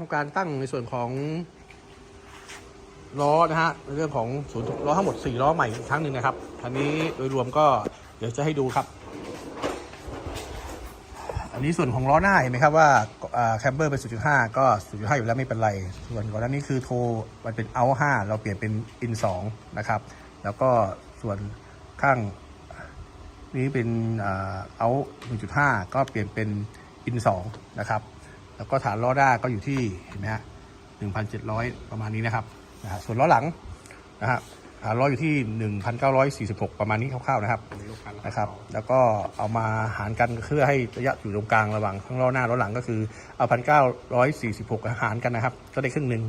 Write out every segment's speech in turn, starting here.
ทำการตั้งในส่วนของล้อนะฮะในเรื่องของศูนย์ล้อทั้งหมด 4 ล้อใหม่อีกครั้งหนึ่งนะครับคันนี้โดยรวมก็เดี๋ยวจะให้ดูครับ อันนี้ส่วนของล้อหน้าเห็นไหมครับว่าแคมเบอร์เป็น 0.5 ก็ 0.5 อยู่แล้วไม่เป็นไร ส่วนก่อนหน้านี้คือโทรมันเป็นเอา5เราเปลี่ยนเป็นอิน2นะครับ แล้วก็ส่วนข้างนี้เป็นเอา1.5 ก็เปลี่ยนเป็นอิน2นะครับ แล้วก็ฐานล้อหน้าก็อยู่ที่เห็นไหมฮะ1,700ประมาณนี้นะครับนะฮะส่วนล้อหลังนะฮะฐานล้ออยู่ที่1,946ประมาณนี้คร่าวๆนะครับนะครับ แล้วก็เอามาหารกันเพื่อให้ระยะอยู่ตรงกลางระหว่างทั้งล้อหน้าล้อหลังก็คือเอาพันเก้าร้อยสี่สิบหกหารกันนะครับ ก็ได้ครึ่งหนึ่ง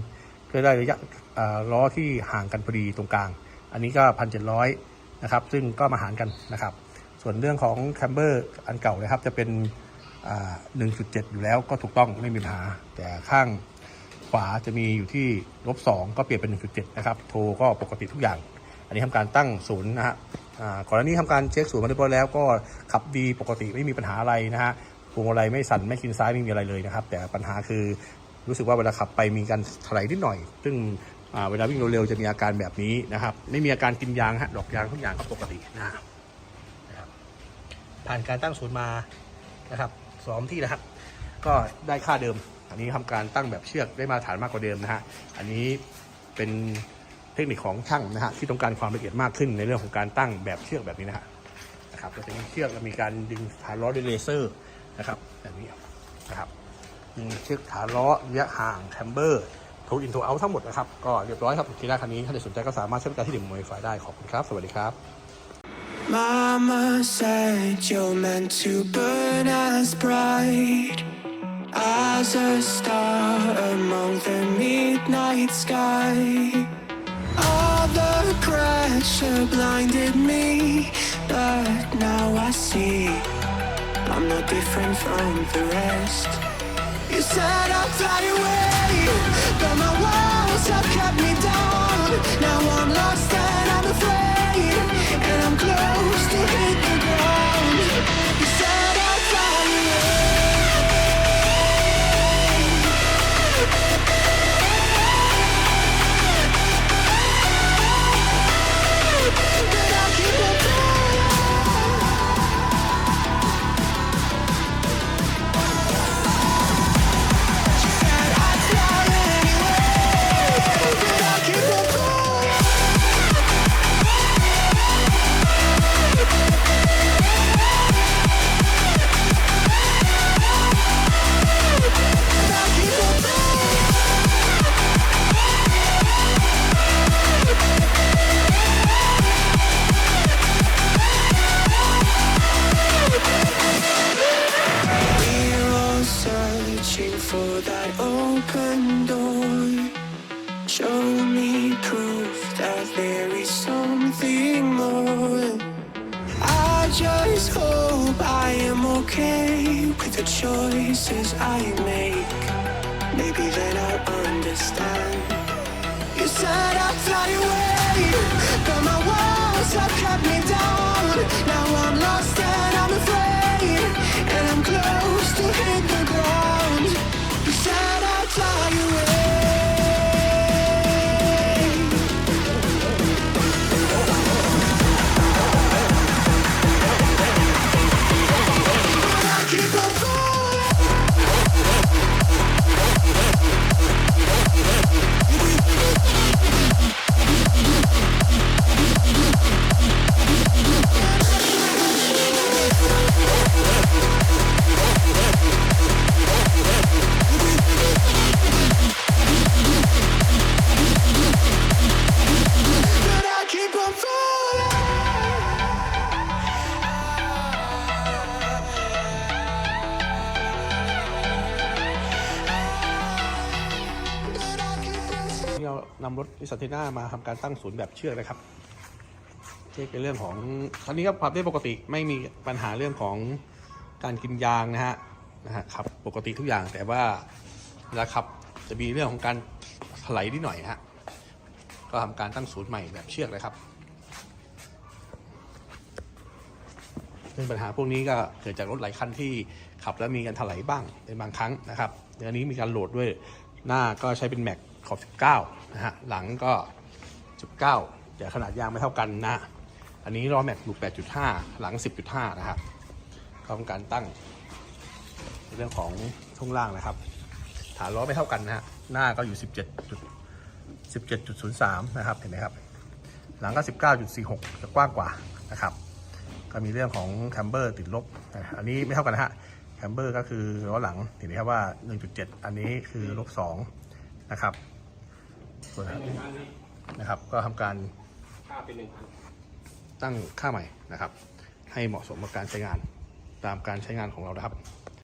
ก็ได้ระยะล้อที่ห่างกันพอดีตรงกลาง อันนี้ก็พันเจ็ดร้อยนะครับ ซึ่งก็มาหารกันนะครับ ส่วนเรื่องของแคมเบอร์อันเก่านะครับจะเป็น หนึ่งจุดเจ็ดอยู่แล้วก็ถูกต้องไม่มีปัญหา แต่ข้างขวาจะมีอยู่ที่ลบสองก็เปลี่ยนเป็น 1.7 นะครับ โทรก็ปกติทุกอย่าง อันนี้ทำการตั้งศูนย์นะฮะก่อนหน้านี้ทำการเช็คศูนย์มาเรียบร้อยแล้วก็ขับดีปกติไม่มีปัญหาอะไรนะฮะพวงมาลัยไม่สั่นไม่คินซ้ายไม่มีอะไรเลยนะครับ แต่ปัญหาคือรู้สึกว่าเวลาขับไปมีการถลายนิดหน่อย ซึ่งเวลาวิ่งเร็วๆจะมีอาการแบบนี้นะครับ ไม่มีอาการกินยางฮะดอกยางทุกอย่างก็ปกตินะครับผ่านการตั้งศูนย์มานะครับ สองที่นะครับ ก็ได้ค่าเดิม อันนี้ทำการตั้งแบบเชือกได้มาตรฐานมากกว่าเดิมนะฮะ อันนี้เป็นเทคนิคของช่างนะฮะที่ต้องการความละเอียดมากขึ้นในเรื่องของการตั้งแบบเชือกแบบนี้นะฮะนะครับก็จะมีเชือกและมีการดึงฐานล้อด้วยเลเซอร์นะครับแบบนี้นะครับดึงเชือกฐานล้อระยะห่างแคมเบอร์โทอินโทเอาทั้งหมดนะครับ ก็เรียบร้อยครับทีแรกคันนี้ ถ้าใครสนใจก็สามารถใช้บริการที่เดมโมดิฟได้ขอบคุณครับ สวัสดีครับ Mama said you're meant to burn as bright as a star among the midnight sky. All the pressure blinded me, but now I see I'm no different from the rest. You said I'd fly away, but my walls have kept me down. Now I'm lost for that open door. Show me proof that there is something more. I just hope I am okay with the choices I make. Maybe then I'll understand. You said I'd fly นำรถนิสสันเทน่ามาทำการตั้งศูนย์แบบเชือกนะครับเช็คในเรื่องของคันนี้ก็ขับได้ปกติไม่มีปัญหาเรื่องของการกินยางนะฮะนะฮะขับปกติทุกอย่างแต่ว่าเวลาขับจะมีเรื่องของการถลายนิดหน่อยนะฮะก็ทำการตั้งศูนย์ใหม่แบบเชือกเลยครับซึ่งปัญหาพวกนี้ก็เกิดจากรถหลายคันที่ขับแล้วมีการถลายบ้างในบางครั้งนะครับในอันนี้มีการโหลดด้วยหน้าก็ใช้เป็นแม็ก ขอบ 19 นะฮะ หลังก็ 19แต่ขนาดยางไม่เท่ากันนะ อันนี้ล้อแม็กลู8.5 หลัง 10.5 นะครับก็เป็นการตั้ง เรื่องของช่วงล่างนะครับ ฐานล้อไม่เท่ากันนะฮะ หน้าก็อยู่ 17.17.03 นะครับ เห็นไหมครับ หลังก็ 19.46 จะกว้างกว่านะครับ ก็มีเรื่องของแคมเบอร์ติดลบ อันนี้ไม่เท่ากันนะฮะแคมเบอร์ก็คือล้อหลังเห็นไหมครับว่า 1.7 อันนี้คือลบ2นะครับ ส่วนนะครับ ก็ทำการตั้งค่าใหม่นะครับ ให้เหมาะสมกับการใช้งานตามการใช้งานของเรานะครับ